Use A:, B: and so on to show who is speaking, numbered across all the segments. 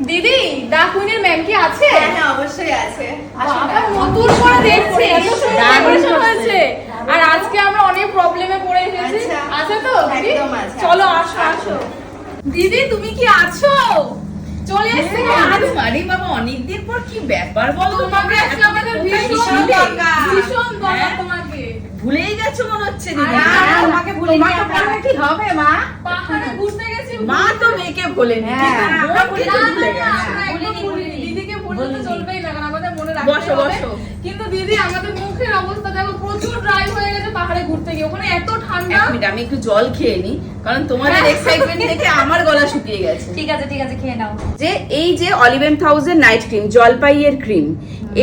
A: দিদি দা কুইনের ম্যাম কি আছে?
B: হ্যাঁ হ্যাঁ অবশ্যই আছে।
A: বাবা। নতুন করে দেখছি এত সুন্দর হয়েছে। আর আজকে আমরা অনেক প্রবলেমে পড়ে এসেছি।
B: আচ্ছা।
A: আছে তো দিদি? চলো আসো আসো। দিদি তুমি কি আছো? চলে এসেছি।
C: আজ মারি বাবা অনেকদিন পর কি ব্যাপার বলো
A: তোমাকে আজকে আমাদের ভীষণ
C: ভীষণ
A: দরকার। ভীষণ দরকার
C: হ্যাঁ। ভুলেই গেছো মনে হচ্ছে
B: না, তোমাকে ভুলে
D: তোমাকে বললে কি হবে মা?
A: পাহাড়ে ঘুরতে গেছি
C: মা তো মেয়েকে
D: হ্যাঁ,
C: ভুলে
A: না,
C: গেছে।
A: আমরা একদম ভুলিনি। দিদিকে ভুললে তো চলবেই না, আমাদের মনে রাখতে হবে। কিন্তু দিদি আমাদের মুখের অবস্থা দেখো প্রচুর ড্রাই হয়ে গেছে পাহাড়ে ঘুরতে গিয়ে। ওখানে এত ঠান্ডা।
C: এক মিনিট আমি একটু জল খেয়ে নি কারণ তোমাদের
A: হ্যাঁ।
C: এক্সাইটমেন্ট দেখে আমার গলা শুকিয়ে গেছে।
B: ঠিক আছে ঠিক আছে খেয়ে নাও।
C: যে এই যে অলিভেন থাউজেন্ড নাইট ক্রিম জলপাইয়ের ক্রিম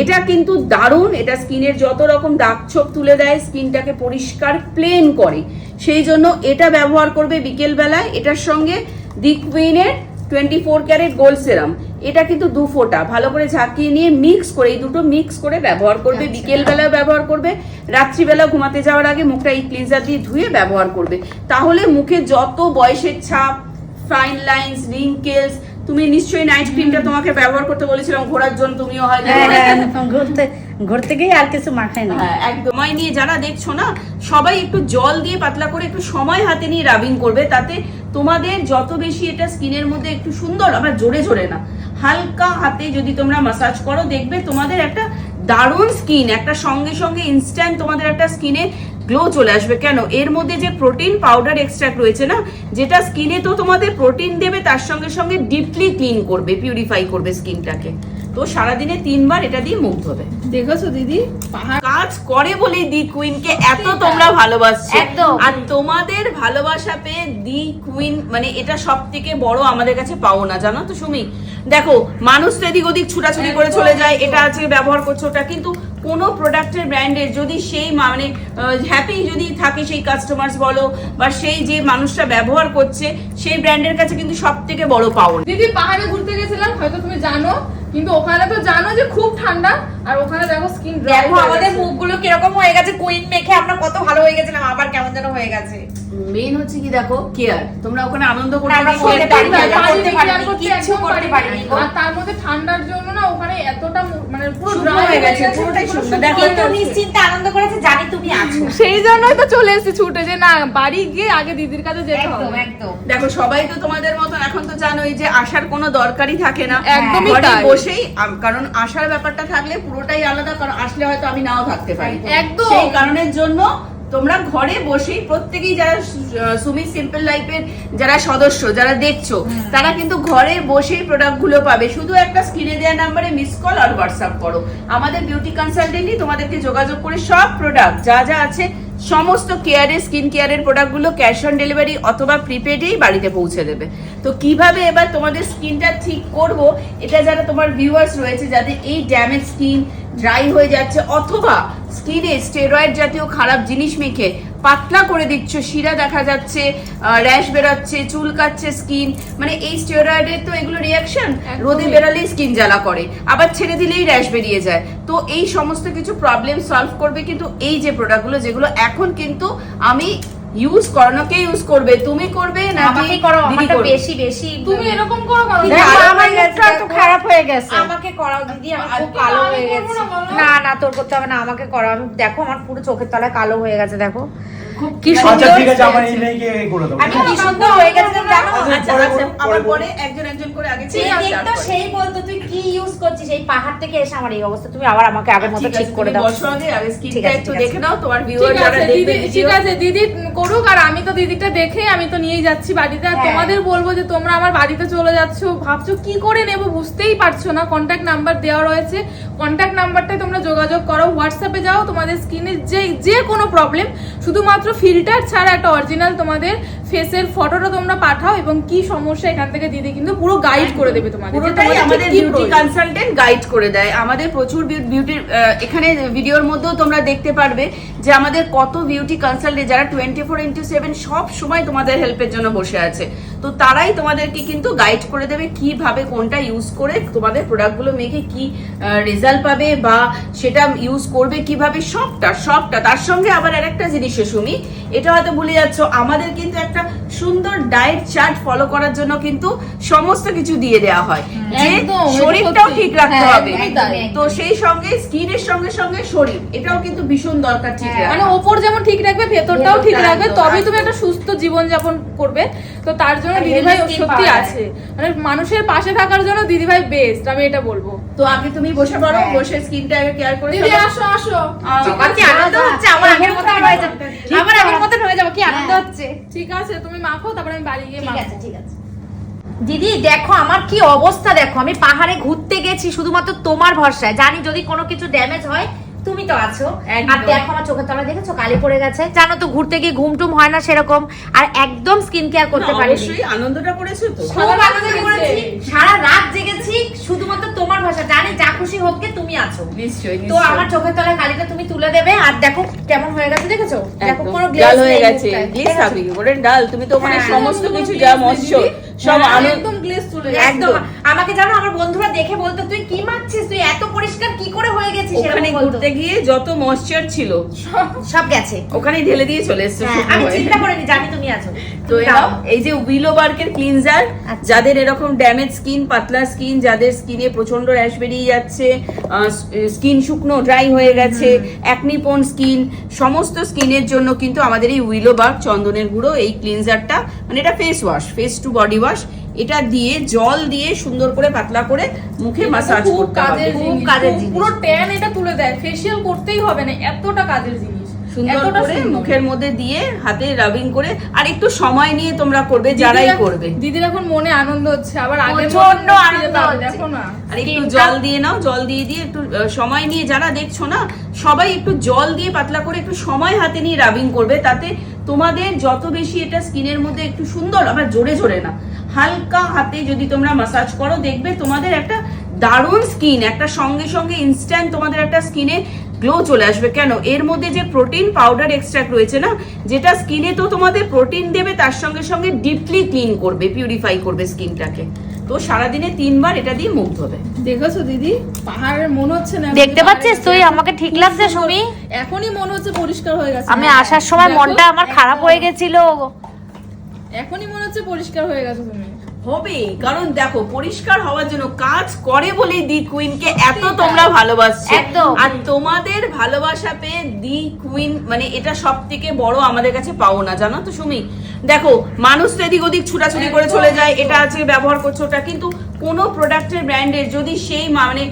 C: এটা কিন্তু দারুণ এটা স্কিনের যত রকম দাগ ছোপ তুলে দেয় স্কিনটাকে পরিষ্কার প্লেন করে। সেই জন্য এটা ব্যবহার করবে বিকেল বেলায় এটার সঙ্গে the কুইনের twenty four carat gold serum এটা কিন্তু দু ফোঁটা। ভালো করে ঝাঁকিয়ে নিয়ে মিক্স করে এই দুটো মিক্স করে ব্যবহার করবে। বিকেল বেলায় ব্যবহার করবে। রাত্রিবেলা ঘুমাতে যাওয়ার আগে মুখটা এই ক্লিনজার দিয়ে ধুয়ে ব্যবহার করবে। তাহলে মুখে যত বয়সের ছাপ ফাইন লাইন্স রিঙ্কেলস তুমি নিশ্চয়ই নাইট ক্রিমটা তোমাকে ব্যবহার করতে বলেছিলাম ঘোরার জন্য তুমিও হয়তো
D: হ্যাঁ, হ্যাঁ, ঘুরতে ঘুরতে গিয়ে আর কিছু না।
C: হ্যাঁ, একদম। সময় নিয়ে যারা দেখছ না সবাই একটু জল দিয়ে পাতলা করে একটু সময় হাতে নিয়ে রাবিং করবে তাতে তোমাদের যত বেশি এটা স্কিনের মধ্যে একটু সুন্দর আবার জোরে জোরে না হালকা হাতে যদি তোমরা মাসাজ করো দেখবে তোমাদের একটা দারুণ স্কিন একটা সঙ্গে সঙ্গে ইনস্ট্যান্ট তোমাদের একটা স্কিনে গ্লো চলে আসবে। কেন? এর মধ্যে যে প্রোটিন পাউডার এক্সট্রাক্ট রয়েছে না, যেটা স্কিনে তো তোমাদের প্রোটিন দেবে, তার সঙ্গে সঙ্গে ডিপলি ক্লিন করবে পিউরিফাই করবে স্কিনটাকে তো সারাদিনে তিনবার এটা দিয়ে মুখ ধোবে।
A: দেখেছ দিদি?
C: কাজ করে বলেই দি কুইনকে এত তোমরা ভালোবাসছো।
B: একদম।
C: আর তোমাদের ভালোবাসা পেয়ে দি কুইন মানে এটা সব থেকে বড় আমাদের কাছে পাওনা জানো তো সুমি? দেখো মানুষ তো এদিক ওদিক ছুটাছুটি করে চলে যায় এটা আছে ব্যবহার করছ ওটা। কিন্তু কোনো প্রোডাক্টের ব্র্যান্ডের যদি সেই মানে হ্যাপি যদি থাকে সেই কাস্টমার্স বলো বা সেই যে মানুষটা ব্যবহার করছে সেই ব্র্যান্ডের কাছে কিন্তু সব থেকে বড় পাওনা।
A: দিদি পাহাড়ে ঘুরতে গেছিলাম হয়তো তুমি জানো কিন্তু ওখানে তো জানো যে খুব ঠান্ডা আর ওখানে দেখো স্কিন
B: দেখো আমাদের মুখগুলো কীরকম হয়ে গেছে কুইন মেখে আমরা কত ভালো হয়ে গেছিলাম আবার কেমন যেন হয়ে গেছে।
C: মেন হচ্ছে কি দেখো কেয়ার তোমরা ওখানে আনন্দ
B: করতে পারিনি,
A: আর তার মধ্যে ঠান্ডার জন্য না ওখানে এতটা মানে পুরো dry
C: হয়ে গেছে, পুরোটাই শুকনো। দেখো,
A: হয়ে গেছে।
B: নিশ্চিন্তে আনন্দ করেছে জানি তুমি আছো।
A: সেই জন্যই তো চলে এসেছি ছুটে যে না বাড়ি গিয়ে আগে দিদির কাছে যেতে হবে।
B: একদম।
C: দেখো সবাই তো তোমাদের মতন এখন তো জানোই যে আসার কোনো দরকারই থাকে না।
A: একদমই
C: ঘরে
A: তাই।
C: বসেই কারণ আসার ব্যাপারটা থাকলে পুরোটাই আলাদা কারণ আসলে হয়তো আমি নাও থাকতে পারি।
A: একদম।
C: সেই কারণের জন্য তোমরা ঘরে বসেই প্রত্যেকেই যারা সুমি সিম্পল লাইফের যারা সদস্য যারা দেখছ তারা কিন্তু ঘরে বসেই প্রোডাক্টগুলো পাবে। শুধু একটা স্ক্রিনে দেওয়া নাম্বারে মিস কল আর হোয়াটসঅ্যাপ করো। আমাদের বিউটি কনসালটেন্টই তোমাদেরকে যোগাযোগ করে সব প্রোডাক্ট যা যা আছে সমস্ত কেয়ারের স্কিন কেয়ারের প্রোডাক্টগুলো ক্যাশ অন ডেলিভারি অথবা প্রিপেডেই বাড়িতে পৌঁছে দেবে। তো কীভাবে এবার তোমাদের স্কিনটা ঠিক করব এটা যারা তোমার ভিউয়ার্স রয়েছে যাদের এই ড্যামেজ স্কিন ড্রাই হয়ে যাচ্ছে অথবা স্কিনে স্টেরয়েড জাতীয় খারাপ জিনিস মেখে পাতলা করে দিচ্ছ শিরা দেখা যাচ্ছে র্যাশ বেরোচ্ছে চুলকাচ্ছে স্কিন। মানে এই স্টেরয়েডের তো এগুলো রিয়াকশন রোদে বেরালেই স্কিন জ্বালা করে আবার ছেড়ে দিলেই র্যাশ বেরিয়ে যায়। তো এই সমস্ত কিছু প্রবলেম সলভ করবে কিন্তু এই যে প্রোডাক্টগুলো যেগুলো এখন কিন্তু আমি ইউজ করো কেউ ইউজ করবে তুমি করবে না
B: আমাকে করো আমাকে বেশি বেশি
A: তুমি এরকম করো
B: কালো
D: আমার
B: গেছে,
D: মুখটা একটু খারাপ হয়ে গেছে।
B: আমাকে করাও দিদি আমার খুব কালো হয়ে গেছে।
A: না,
B: না না তোর করতে হবে না আমাকে করাও। আমি দেখো আমার পুরো চোখের তলায় কালো হয়ে গেছে দেখো।
C: কি সুন্দর
E: ঠিক আছে আমার
C: হয়েছে।
E: ইমেইলকে করে দেবো।
B: আমি কি সুন্দর হয়ে গেছে জানো?
C: আচ্ছা আচ্ছা
E: বলব, পরে
C: পরে একজন একজন করে আগে
B: সেই
C: চেয়ে আসি,
B: সেই বলতো তুই কি ইউজ করছিস? এই পাহাড় থেকে এসে আমার এই অবস্থা তুমি আবার আমাকে আগের মতো
C: ঠিক
B: করে দাও।
C: বসো আগে, আগে স্কিনটা একটু দেখে নাও তোমার ভিউয়ার যারা দেখবে
A: দিদি ঠিক আছে দিদি করুক আর আমি তো দিদিটা দেখে আমি তো নিয়েই যাচ্ছি বাড়িতে আর
B: হ্যাঁ।
A: তোমাদের বলব যে তোমরা আমার বাড়িতে চলে যাচ্ছ ভাবছ কি করে নেব বুঝতেই পারছ না। কন্ট্যাক্ট নাম্বার দেওয়া রয়েছে। কন্ট্যাক্ট নাম্বারটায় তোমরা যোগাযোগ করো হোয়াটসঅ্যাপে যাও তোমাদের স্কিনের যে যে কোনো প্রবলেম শুধুমাত্র ফিল্টার ছাড়া একটা অরিজিনাল তোমাদের ফেসের ফটোটা তোমরা পাঠাও এবং কি সমস্যা এখান থেকে দিদি কিন্তু পুরো গাইড করে দেবে তোমাদের।
C: পুরোটাই আমাদের বিউটি কনসালটেন্ট গাইড করে দেয়। আমাদের প্রচুর বিউটি এখানে ভিডিওর মধ্যেও তোমরা দেখতে পারবে যে আমাদের কত বিউটি কনসালটেন্ট যারা টোয়েন্টি ফোর ইন্টু সেভেন সব সময় তোমাদের হেল্পের জন্য বসে আছে। তো তারাই তোমাদেরকে কিন্তু গাইড করে দেবে কীভাবে কোনটা ইউজ করে তোমাদের প্রোডাক্টগুলো মেখে কি রেজাল্ট পাবে বা সেটা ইউজ করবে কীভাবে সবটা সবটা। তার সঙ্গে আবার আরেকটা জিনিস শুনি এটা হয়তো ভুলে যাচ্ছ আমাদের কিন্তু একটা সুন্দর ডায়েট চার্ট ফলো করার জন্য কিন্তু সমস্ত কিছু দিয়ে দেওয়া হয়। যে শরীরটাও ঠিক রাখতে
A: হ্যাঁ,
C: হবে। তো সেই সঙ্গে স্কিনের সঙ্গে সঙ্গে শরীর এটাও কিন্তু ভীষণ দরকার ঠিক
B: হ্যাঁ,
A: মানে ওপর যেমন ঠিক রাখবে ভেতরটাও ঠিক রাখবে তবে তুমি একটা সুস্থ জীবন যাপন করবে। তো তার জন্য
B: আর
A: দিদিভাই সত্যি আছে। মানে মানুষের পাশে থাকার জন্য দিদিভাই বেস্ট আমি এটা বলব।
C: তো আগে তুমি বসে পড়ো
B: হ্যাঁ।
C: বসে কেয়ার করে
A: দিদি আসো আসো।
B: আমার কি আনন্দ হচ্ছে আমার আগের মতন হয়ে যাবে। আমার আগের মতন হয়ে যাবে কি আনন্দ হচ্ছে?
A: ঠিক আছে তুমি মাখো তারপরে আমি বাড়ি গিয়ে
B: ঠিক আছে ঠিক আছে। দিদি দেখো আমার কি অবস্থা দেখো। আমি পাহাড়ে ঘুরতে গেছি শুধুমাত্র তোমার ভরসায়। জানি যদি কোনো কিছু ড্যামেজ হয় তুমি তো আছো। আর দেখো আমার চোখের তলায় দেখেছ? কালি পড়ে গেছে। জানো তো ঘুরতে গিয়ে ঘুম টুম হয় না সেরকম। আর একদম স্কিন কেয়ার করতে
C: অবশ্যই আনন্দটা করেছ তো।
B: খুব আনন্দ করেছি। সারা রাত জেগেছি শুধুমাত্র তোমার ভাষা। জানি যা খুশি হোক তুমি আছো।
C: নিশ্চয়ই
B: তো আমার চোখের তলায় কালিটা তুমি তুলে দেবে। আর দেখো কেমন হয়ে গেছে দেখেছ? দেখো কোনো
C: ডাল
B: গ্লেজ
C: হয়ে গেছে।
B: দেখেছ?
C: থাকবে ওরে ডাল তুমি তো ওখানে
B: হ্যাঁ।
C: সমস্ত কিছু
A: কোনো
C: যা মশছো। সব
A: হ্যাঁ, একদম গ্লেজ চলে গেছে
B: একদম। আমাকে জানো আমার বন্ধুরা দেখে বলতো তুই কি মাখছিস তুই এত পরিষ্কার কি করে হয়ে গেছিস?
C: ওখানে ঘুরতে গিয়ে যত ময়েশ্চার ছিল
B: সব গেছে।
C: ওখানে ঢেলে দিয়ে চলে এসছো
B: হ্যাঁ, আমি। চিন্তা করিনি জানি তুমি আছো।
C: তো এই যে উইলো বার্কের ক্লিনজার। যাদের এরকম ড্যামেজ স্কিন পাতলা স্কিন যাদের স্কিনে প্রচণ্ড র্যাশ বেরিয়ে যাচ্ছে স্কিন শুকনো ড্রাই হয়ে গেছে অ্যাকনিপোন স্কিন সমস্ত স্কিনের জন্য কিন্তু আমাদের এই উইলো বার্ক চন্দনের গুঁড়ো এই ক্লিনজারটা মানে এটা face wash face to body wash এটা দিয়ে জল দিয়ে সুন্দর করে পাতলা করে মুখে মাসাজ করতে হবে।
B: খুব কাজের জিনিস।
A: পুরো ট্যান এটা তুলে দেয় ফেসিয়াল করতেই হবে না এতটা কাজের জিনিস
C: সুন্দর করে মুখের মধ্যে দিয়ে হাতে রাবিং করে আর একটু সময় নিয়ে তোমরা করবে যারাই করবে।
A: দিদির এখন মনে আনন্দ হচ্ছে আবার আগের
B: আনন্দ।
A: দেখো না।
C: আর একটু জল দিয়ে নাও জল দিয়ে দিয়ে একটু সময় নিয়ে যারা দেখছ না সবাই একটু জল দিয়ে পাতলা করে একটু সময় হাতে নিয়ে রাবিং করবে তাতে তোমাদের যত বেশি এটা স্কিনের মধ্যে একটু সুন্দর, আবার জোরে জোরে না, হালকা হাতে যদি তোমরা মাসাজ করো, দেখবে তোমাদের একটা দারুণ স্কিন একটা সঙ্গে সঙ্গে ইনস্ট্যান্ট তোমাদের একটা স্কিনে গ্লো চলে আসবে। কেন? এর মধ্যে যে প্রোটিন পাউডার এক্সট্রাক্ট রয়েছে না, যেটা স্কিনে তো তোমাদের প্রোটিন দেবে, তার সঙ্গে সঙ্গে ডিপলি ক্লিন করবে পিউরিফাই করবে স্কিনটাকে তো সারাদিনে তিনবার এটা দিয়ে মুখ ধোবে।
A: দেখেছ দিদি? পাহাড়ের মনে হচ্ছে না
B: দেখতে পাচ্ছিস তুই? আমাকে ঠিক লাগছে সুমি?
A: এখনই মনে হচ্ছে পরিষ্কার হয়ে গেছে।
B: আমি আসার সময় মনটা আমার খারাপ হয়ে গেছিল।
A: এখনই মনে হচ্ছে পরিষ্কার হয়ে গেছে তুমি
C: হবে? কারণ দেখো পরিষ্কার হওয়ার জন্য কাজ করে বলেই দি কুইনকে এত তোমরা ভালোবাসছো।
B: একদম।
C: আর তোমাদের ভালোবাসা পেয়ে দি কুইন মানে এটা সব থেকে বড় আমাদের কাছে পাও না জানো তো সুমি? দেখো মানুষ তো এদিক ওদিক ছুটাছুটি করে চলে যায় এটা আছে ব্যবহার করছ ওটা কিন্তু কোনো প্রোডাক্টের ব্র্যান্ডের যদি সেই মানে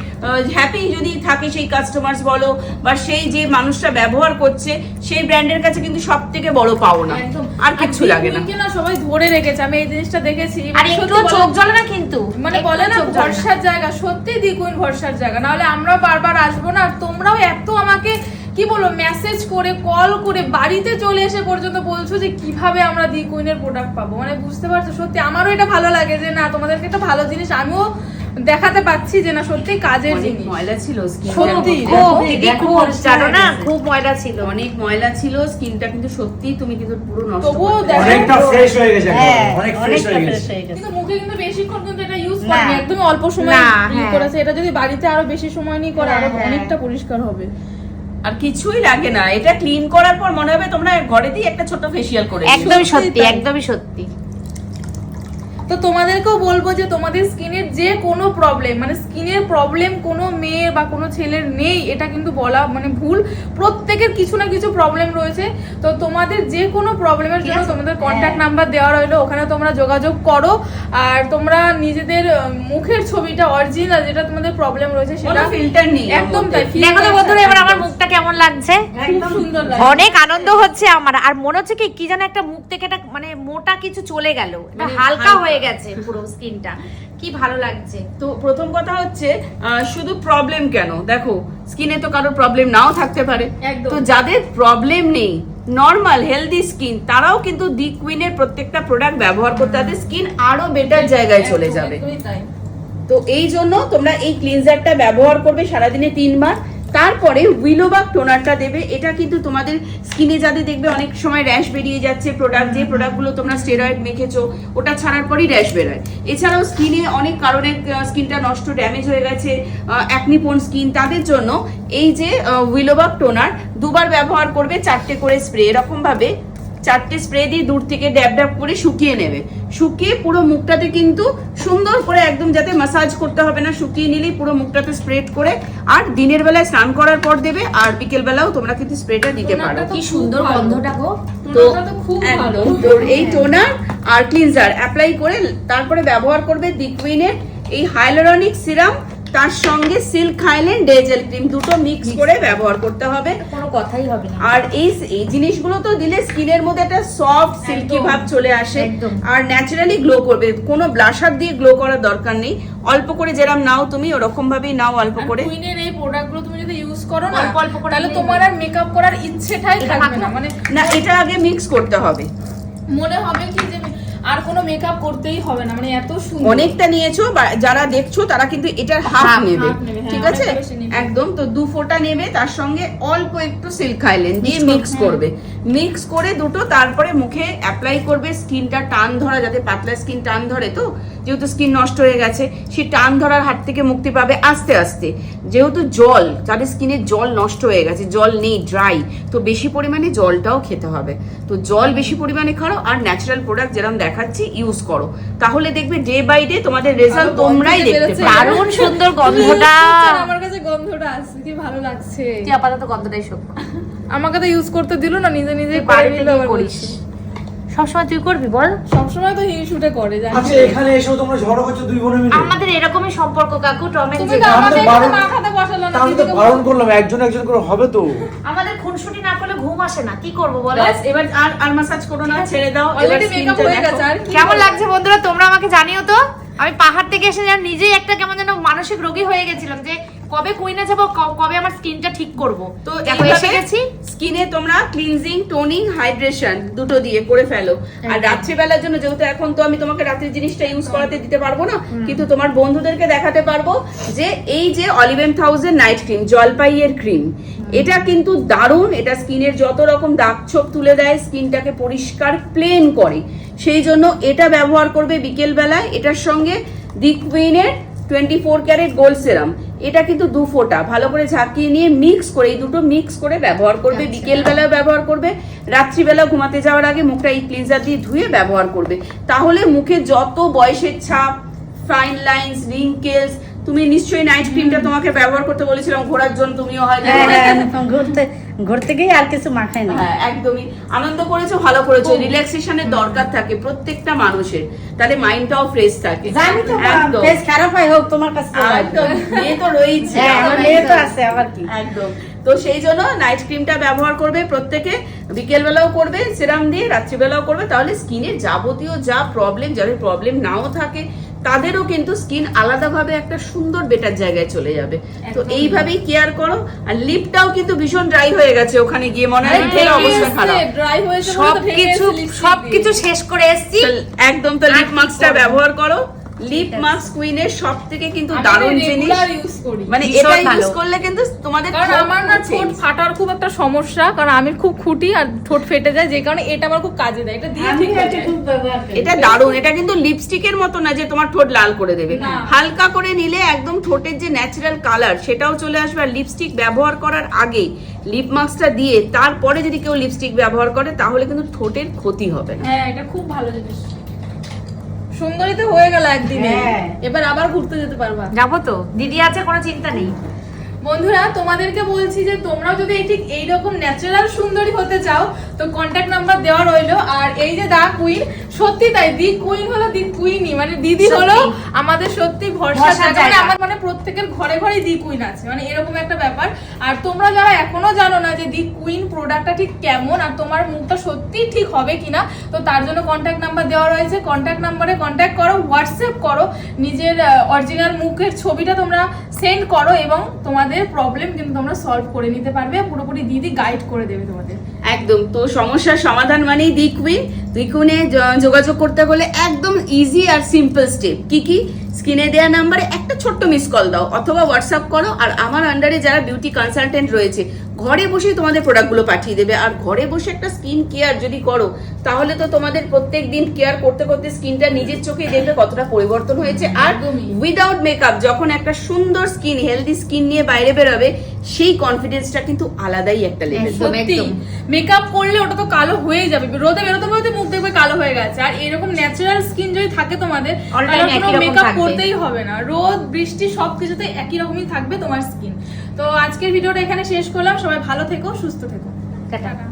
C: হ্যাপি যদি থাকে সেই কাস্টমার্স বলো বা সেই যে মানুষটা ব্যবহার করছে সেই ব্র্যান্ডের কাছে কিন্তু সব থেকে বড় পাও না
A: একদম।
C: আর কিচ্ছু লাগে না।
A: সবাই ধরে রেখেছে। আমি এই জিনিসটা দেখেছি।
B: আর একটু চোখ জ্বলে না কিন্তু?
A: মানে বলে না
B: না।
A: ভরসার জায়গা। সত্যি দ্বিগুণ ভরসার জায়গা। নাহলে আমরাও বারবার আসব না। আর তোমরাও এত আমাকে কি বলো মেসেজ করে কল করে বাড়িতে চলে এসে পর্যন্ত বলছো যে কীভাবে আমরা দি কুইনের প্রোডাক্ট পাবো? মানে বুঝতে পারছ? সত্যি আমারও এটা ভালো লাগে যে না তোমাদেরকে একটা ভালো জিনিস আমিও দেখাতে পাচ্ছি যে না সত্যি কাজের জিনিস।
C: ময়লা ছিল
A: সত্যি,
B: খুব জানো না? খুব ময়লা ছিল।
C: অনেক ময়লা ছিল স্কিনটা কিন্তু সত্যি তুমি কিন্তু পুরো নষ্ট
A: তবুও দেখো-
E: অনেকটা ফ্রেশ হয়ে গেছে
D: হ্যাঁ
E: অনেক ফ্রেশ হয়ে গেছে।
A: কিন্তু মুখে কিন্তু বেশিক্ষণ কিন্তু এটা ইউজ। করেনি একদমই অল্প সময়
B: না,
A: ই
B: হ্যাঁ।
A: করেছে। এটা যদি বাড়িতে আরও বেশি সময় নিয়ে করে আরও
B: হ্যাঁ, হ্যাঁ।
A: অনেকটা পরিষ্কার হবে।
C: আর কিছুই লাগে না। এটা ক্লিন করার পর মনে হবে তোমরা ঘরেতেই একটা ছোট ফেসিয়াল করে
B: একদমই
A: সত্যি
B: সত্যি একদমই সত্যি।
A: তো তোমাদেরকেও বলব যে তোমাদের স্কিনের যে কোনো প্রবলেম মানে স্কিনের প্রবলেম কোনো মেয়ের বা কোনো ছেলের নেই এটা কিন্তু বলা মানে ভুল। প্রত্যেকের কিছু না কিছু প্রবলেম রয়েছে। তো তোমাদের যে কোনো প্রবলেমের জন্য তোমাদের কন্ট্যাক্ট নাম্বার দেওয়া রইল ওখানে তোমরা যোগাযোগ করো। আর তোমরা নিজেদের মুখের ছবিটা অরিজিনাল যেটা তোমাদের প্রবলেম রয়েছে সেটা
C: ফিল্টার নেই।
A: একদম তাই
B: দেখো তো বন্ধুরা এবার আমার মুখটা কেমন লাগছে?
A: সুন্দর
B: অনেক আনন্দ হচ্ছে আমার। আর মনে হচ্ছে কি কি যেন একটা মুখ থেকে একটা মানে মোটা কিছু চলে গেল।
C: মানে
B: হালকা। হয়ে গেছে পুরো স্কিনটা। কি ভালো লাগছে?
C: তো প্রথম কথা হচ্ছে শুধু প্রবলেম কেন? দেখো স্কিনে তো কারোর প্রবলেম নাও থাকতে পারে। তো যাদের প্রবলেম নেই নর্মাল হেলদি স্কিন তারাও কিন্তু দি কুইনের প্রত্যেকটা প্রোডাক্ট ব্যবহার করতে তাদের স্কিন আরও বেটার জায়গায় চলে যাবে। তো এই জন্য তোমরা এই ক্লিনজারটা ব্যবহার করবে সারাদিনে তিনবার। তারপরে উইলোবাক টোনারটা দেবে। এটা কিন্তু তোমাদের স্কিনে যাদের দেখবে অনেক সময় র্যাশ বেরিয়ে যাচ্ছে প্রোডাক্ট যে প্রোডাক্টগুলো তোমরা স্টেরয়েড মেখেছো, ওটা ছাড়ার পরই র্যাশ বেরোয়। এছাড়াও স্কিনে অনেক কারণে স্কিনটা নষ্ট ড্যামেজ হয়ে গেছে অ্যাকনিপোন স্কিন তাদের জন্য এই যে উইলোবাক টোনার দুবার ব্যবহার করবে চারটে করে স্প্রে এরকম ভাবে চারটে স্প্রে দিয়ে দূর থেকে ড্যাব ড্যাব করে শুকিয়ে নেবে। শুকিয়ে পুরো মুখটাতে কিন্তু সুন্দর করে একদম যাতে মাসাজ করতে হবে না শুকিয়ে নিলেই পুরো মুখটাতে স্প্রেড করে আর দিনের বেলায় স্নান করার পর দেবে আর বিকেল বেলাও তোমরা কিন্তু স্প্রেটা দিতে পারো।
B: কি সুন্দর। গন্ধটা গো।
C: তো
A: খুব ভালো।
C: এই টোনার আর ক্লিনজার অ্যাপ্লাই করে তারপরে ব্যবহার করবে দি কুইনের এই হাইলোরনিক সিরাম তার সঙ্গে সিল্ক হাইল্যান্ড ডেজেল ক্রিম দুটো মিক্স করে ব্যবহার করতে হবে।
B: কোনো কথাই হবে না।
C: আর এই এই জিনিসগুলো তো দিলে স্কিনের মধ্যে একটা সফট সিল্কি ভাব চলে আসে। আর ন্যাচারালি গ্লো করবে। কোনো ব্লাশার দিয়ে গ্লো করার দরকার নেই। অল্প করে যেরকম নাও তুমি ওরকম ভাবেই নাও অল্প করে।
A: কুইনের এই প্রোডাক্টগুলো তুমি যদি ইউজ করো না
B: অল্প অল্প করে
A: তাহলে তোমার আর মেকআপ করার ইচ্ছেটাই থাকবে না। মানে
C: না এটা আগে মিক্স করতে হবে।
A: মনে হবে কি যে আর কোনো মেকআপ করতেই হবে না মানে এত সুন্দর
C: অনেকটা নিয়েছো যারা দেখছ তারা কিন্তু এটার হাফ নেবে
A: হ্যাঁ,
C: ঠিক আছে। একদম তো দু ফোঁটা নেবে তার সঙ্গে অল্প একটু সিল্ক হাইল্যান্ড দিয়ে মিক্স
A: হ্যাঁ।
C: করবে মিক্স করে দুটো তারপরে মুখে অ্যাপ্লাই করবে স্কিনটা টান ধরা যাতে পাতলা স্কিন টান ধরে তো যেহেতু স্কিন নষ্ট হয়ে গেছে সেই টান ধরার হাত থেকে মুক্তি পাবে আস্তে আস্তে। যেহেতু জল যাদের স্কিনে জল নষ্ট হয়ে গেছে জল নেই ড্রাই তো বেশি পরিমাণে জলটাও খেতে হবে। তো জল বেশি পরিমাণে খাও আর ন্যাচারাল প্রোডাক্ট যেরকম দেখাচ্ছি ইউজ করো। তাহলে দেখবে ডে বাই ডে তোমাদের রেজাল্ট তোমরাই দেখতে
B: দারুণ সুন্দর গন্ধটা।
A: আমার কাছে গন্ধটা আসছে কি ভালো লাগছে।
B: তুই আপাতত গন্ধটাই শোক
A: আমাকে তো ইউজ করতে দিল না নিজে নিজে
B: করিস। সবসময় তুই করবি বল?
A: সবসময় তো হিল শুটে করে জানি
E: আচ্ছা এখানে এসেও তোমরা করছ দুই বোনে মিলে।
B: আমাদের এরকমই সম্পর্ক কাকু টম এন্ড জেরি।
A: আমাদের এখানে মাথাতে বসালো না
E: আমি তো বারণ করলাম একজন একজন করে হবে তো।
B: আমাদের খুনসুটি না করলে ঘুম আসে না কি করব বলো?
C: এবার আর আর মাসাজ করো না ছেড়ে দাও
A: অলরেডি মেকআপ হয়ে গেছে আর
B: কেমন লাগছে বন্ধুরা তোমরা আমাকে জানিও তো? আমি পাহাড় থেকে এসে যেন নিজেই একটা কেমন যেন মানসিক রোগী হয়ে গেছিলাম যে কবে কুইনে যাব কবে আমার স্কিনটা ঠিক করব।
C: তো
B: এসে গেছি।
C: স্কিনে তোমরা ক্লিনজিং টোনিং হাইড্রেশন দুটো দিয়ে করে ফেলো। আর রাত্রিবেলার জন্য যেহেতু এখন তো আমি তোমাকে রাত্রির জিনিসটা ইউজ করাতে দিতে পারব না কিন্তু তোমার বন্ধুদেরকে দেখাতে পারব যে এই যে অলিভেন থাউজেন্ড নাইট ক্রিম জলপাইয়ের ক্রিম এটা কিন্তু দারুণ এটা স্কিনের যত রকম দাগ ছোপ তুলে দেয় স্কিনটাকে পরিষ্কার প্লেন করে। সেই জন্য এটা ব্যবহার করবে বিকেল বেলায় এটার সঙ্গে the কুইনের twenty four carat gold serum. এটা কিন্তু দু ফোঁটা। ভালো করে ঝাঁকিয়ে নিয়ে মিক্স করে এই দুটো মিক্স করে ব্যবহার করবে। বিকেলবেলাও ব্যবহার করবে রাত্রিবেলা ঘুমাতে যাওয়ার আগে মুখটা এই ক্লিনজার দিয়ে ধুয়ে ব্যবহার করবে। তাহলে মুখে যত বয়সের ছাপ ফাইন লাইন্স রিঙ্কেলস তুমি নিশ্চয়ই নাইট ক্রিমটা তোমাকে ব্যবহার করতে বলেছিলাম ঘোরার জন্য তুমিও হয়তো
D: হ্যাঁ, হ্যাঁ, ঘুরতে ঘুরতে গিয়ে আর কিছু মাখাই না।
C: হ্যাঁ একদমই। আনন্দ করেছ ভালো করেছ। রিল্যাক্সেশনের দরকার থাকে প্রত্যেকটা মানুষের। তাহলে মাইন্ডটাও ফ্রেশ থাকে।
D: জানি তো বেশ খারাপ হয় হোক তোমার কাছে
C: একদম মেয়ে তো রয়েছে
D: হ্যাঁ আমার মেয়ে তো আছে। আবার কি?
C: একদম। তো সেই জন্য নাইট ক্রিমটা ব্যবহার করবে প্রত্যেকে বিকেল বেলাও করবে সিরাম দিয়ে রাত্রিবেলাও করবে। তাহলে স্কিনের যাবতীয় যা প্রবলেম যাদের প্রবলেম নাও থাকে তাদেরও কিন্তু স্কিন আলাদাভাবে একটা সুন্দর বেটার জায়গায় চলে যাবে। তো এইভাবেই কেয়ার করো। আর লিপটাও কিন্তু ভীষণ ড্রাই হয়ে গেছে ওখানে গিয়ে মনে হয় লিপের অবস্থা খারাপ।
B: সবকিছু সবকিছু শেষ করে এসেছি।
C: একদম তো লিপ মাস্কটা ব্যবহার করো। লিপ মাস্ক কুইনের সব থেকে কিন্তু দারুণ জিনিস। মানে এটা ইউজ করলে কিন্তু তোমাদের
A: কারণ আমার না ঠোঁট ফাটার খুব একটা সমস্যা কারণ আমি খুব খুঁটি আর ঠোঁট ফেটে যায় যে কারণে এটা আমার খুব কাজে দেয়। এটা দিয়ে ঠিক
D: এটা খুব ব্যবহার
C: এটা দারুণ। এটা কিন্তু লিপস্টিকের মতো না যে তোমার ঠোঁট লাল করে দেবে। হালকা করে নিলে একদম ঠোঁটের যে ন্যাচারাল কালার সেটাও চলে আসবে। আর লিপস্টিক ব্যবহার করার আগে লিপ মাস্কটা দিয়ে তারপরে যদি কেউ লিপস্টিক ব্যবহার করে তাহলে কিন্তু ঠোঁটের ক্ষতি হবে না।
A: হ্যাঁ এটা খুব ভালো জিনিস। সুন্দরী তো হয়ে গেল একদিনে।
D: হ্যাঁ।
A: এবার আবার ঘুরতে যেতে পারবা।
B: যাব তো। দিদি আছে কোনো চিন্তা নেই।
A: বন্ধুরা তোমাদেরকে বলছি যে তোমরাও যদি এই ঠিক এইরকম ন্যাচারাল সুন্দরী হতে চাও তো কন্ট্যাক্ট নাম্বার দেওয়া রইল। আর এই যে দা কুইন সত্যি তাই দি কুইন হলো দি কুইনই মানে দিদি হলো আমাদের সত্যি ভরসা জায়গা। মানে আমার মানে প্রত্যেকের ঘরে ঘরে দি কুইন আছে। মানে এরকম একটা ব্যাপার। আর তোমরা যারা এখনও জানো না যে দি কুইন প্রোডাক্টটা ঠিক কেমন আর তোমার মুখটা সত্যি ঠিক হবে কিনা তো তার জন্য কন্ট্যাক্ট নাম্বার দেওয়া রয়েছে। কন্ট্যাক্ট নাম্বারে কন্ট্যাক্ট করো হোয়াটসঅ্যাপ করো। নিজের অরিজিনাল মুখের ছবিটা তোমরা সেন্ড করো এবং তোমাদের প্রবলেম কিন্তু তোমরা সলভ করে নিতে পারবে। পুরোপুরি দিদি গাইড করে দেবে তোমাদের।
C: একদম। তো সমস্যার সমাধান মানেই দিকুইন দিকুইনে যোগাযোগ করতে হলে একদম ইজি আর সিম্পল স্টেপ কি কি? স্ক্রিনে দেওয়া নাম্বারে একটা ছোট্ট মিস কল দাও অথবা হোয়াটসঅ্যাপ করো আর আমার আন্ডারে যারা বিউটি কনসালটেন্ট রয়েছে ঘরে বসেই তোমাদের প্রোডাক্টগুলো পাঠিয়ে দেবে। আর ঘরে বসে একটা স্কিন কেয়ার যদি করো তাহলে তো তোমাদের প্রত্যেক দিন কেয়ার করতে করতে স্কিনটা নিজের চোখেই দেখবে কতটা পরিবর্তন হয়েছে। আর। উইদাউট মেকআপ যখন একটা সুন্দর স্কিন হেলদি স্কিন নিয়ে বাইরে বেরোবে সেই কনফিডেন্সটা কিন্তু আলাদাই একটা লেভেল।
A: মেকআপ করলে ওটা তো কালো হয়ে যাবে। রোদে বেরোতে বেরোতে মুখ দেখবে কালো হয়ে গেছে। আর এরকম ন্যাচারাল স্কিন যদি থাকে তোমাদের তাহলে কোনো মেকআপ করতেই হবে না। রোদ বৃষ্টি সব কিছুতে একই রকমই থাকবে তোমার স্কিন তো আজকের ভিডিওটা এখানে শেষ করলাম। সবাই ভালো থেকো সুস্থ থেকো।
B: টাটা।
A: টাটা।